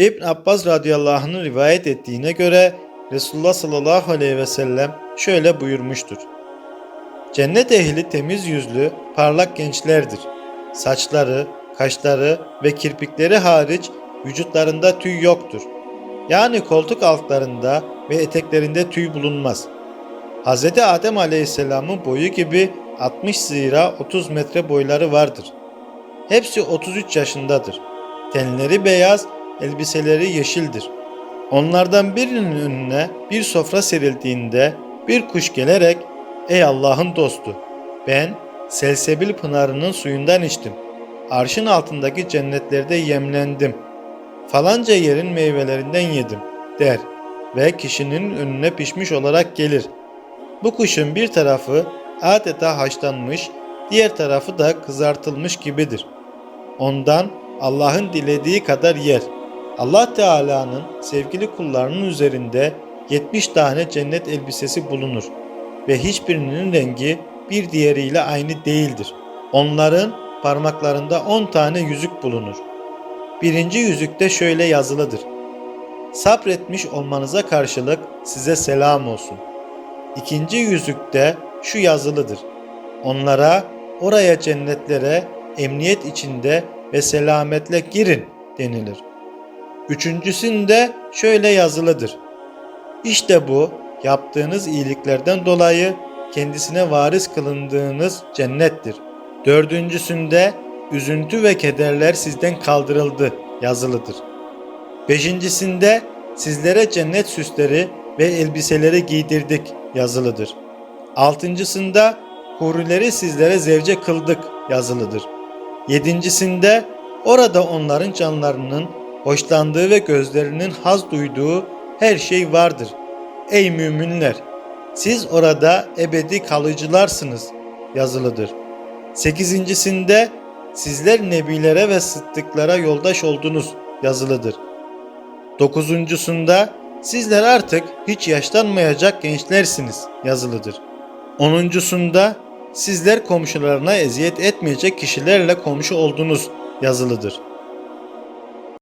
İbn Abbas radıyallahu anh'ın rivayet ettiğine göre Resulullah sallallahu aleyhi ve sellem şöyle buyurmuştur. Cennet ehli temiz yüzlü, parlak gençlerdir. Saçları, kaşları ve kirpikleri hariç vücutlarında tüy yoktur. Yani koltuk altlarında ve eteklerinde tüy bulunmaz. Hz. Adem aleyhisselamın boyu gibi 60 zira 30 metre boyları vardır. Hepsi 33 yaşındadır. Tenleri beyaz, elbiseleri yeşildir. Onlardan birinin önüne bir sofra serildiğinde bir kuş gelerek Ey Allah'ın dostu ben Selsebil pınarının suyundan içtim. Arşın altındaki cennetlerde yemlendim. Falanca yerin meyvelerinden yedim der ve kişinin önüne pişmiş olarak gelir. Bu kuşun bir tarafı adeta haşlanmış, diğer tarafı da kızartılmış gibidir. Ondan Allah'ın dilediği kadar yer. Allah Teala'nın sevgili kullarının üzerinde 70 tane cennet elbisesi bulunur ve hiçbirinin rengi bir diğeriyle aynı değildir. Onların parmaklarında 10 tane yüzük bulunur. Birinci yüzükte şöyle yazılıdır. Sabretmiş olmanıza karşılık size selam olsun. İkinci yüzükte şu yazılıdır. Onlara oraya cennetlere emniyet içinde ve selametle girin denilir. Üçüncüsünde şöyle yazılıdır. İşte bu yaptığınız iyiliklerden dolayı kendisine varis kılındığınız cennettir. Dördüncüsünde üzüntü ve kederler sizden kaldırıldı yazılıdır. Beşincisinde sizlere cennet süsleri ve elbiseleri giydirdik yazılıdır. Altıncısında hurileri sizlere zevce kıldık yazılıdır. Yedincisinde orada onların canlarının hoşlandığı ve gözlerinin haz duyduğu her şey vardır. Ey müminler! Siz orada ebedi kalıcılarsınız yazılıdır. Sekizincisinde sizler nebilere ve sıddıklara yoldaş oldunuz yazılıdır. Dokuzuncusunda sizler artık hiç yaşlanmayacak gençlersiniz yazılıdır. Onuncusunda sizler komşularına eziyet etmeyecek kişilerle komşu oldunuz yazılıdır.